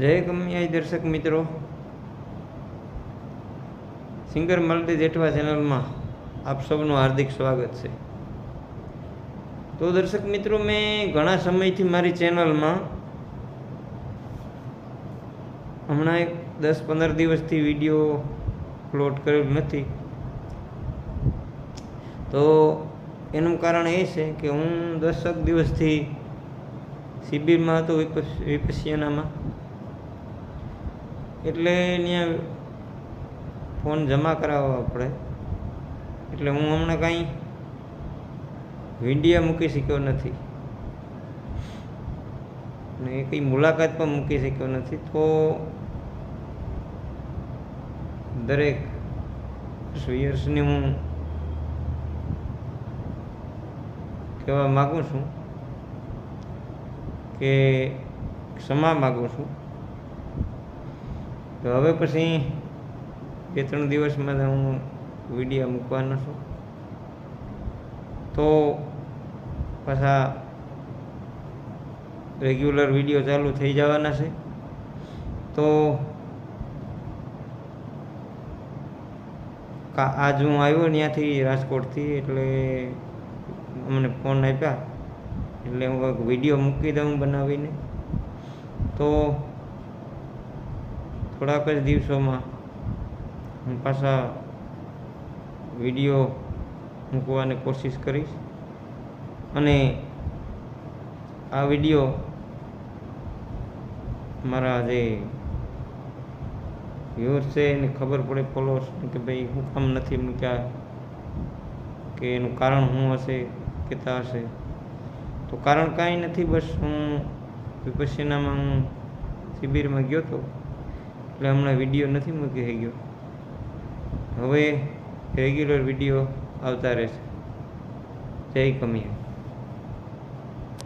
જય કમિયાઈ દર્શક મિત્રો. સિંગર મલ્ટી જેઠવા ચેનલમાં આપ સૌનું હાર્દિક સ્વાગત છે. તો દર્શક મિત્રો, મેં ઘણા સમયથી મારી ચેનલમાં હમણાં એક દસ પંદર દિવસથી વીડિયો અપલોડ કરેલ નથી. તો એનું કારણ એ છે કે હું દસક દિવસથી શિબિરમાં હતો વિપસ, વિપસ્યનામાં. એટલે ત્યાં ફોન જમા કરાવવા પડે. એટલે હું હમણાં કાંઈ વિંડિયા મૂકી શક્યો નથી. ને એ કંઈ મુલાકાત પણ મૂકી શક્યો નથી. તો દરેક વિયર્સને હું કહેવા માગું છું કે ક્ષમા માગું છું. તો હવે પછી બે ત્રણ દિવસમાં હું વીડિયો મૂકવાનો છું. તો પાછા રેગ્યુલર વીડિયો ચાલુ થઈ જવાના છે. તો આજ હું આવ્યો ત્યાંથી રાજકોટથી એટલે અમને ફોન આપ્યા. એટલે હું વીડિયો મૂકી દઉં બનાવીને. તો થોડાક જ દિવસોમાં હું પાછા વીડિયો મૂકવાની કોશિશ કરીશ. અને આ વીડિયો મારા જે વ્યૂઅર્સ છે એને ખબર પડે ફોલોઅર્સ કે ભાઈ હું કામ નથી મૂક્યા, કે એનું કારણ શું હશે કહેતા હશે. તો કારણ કાંઈ નથી, બસ હું વિપસ્યનામાં હું શિબિરમાં ગયો હતો એટલે હમણાં વીડિયો નથી મૂકી ગયો હવે રેગ્યુલર વીડિયો આવતા રહેશે. જય કમિયા.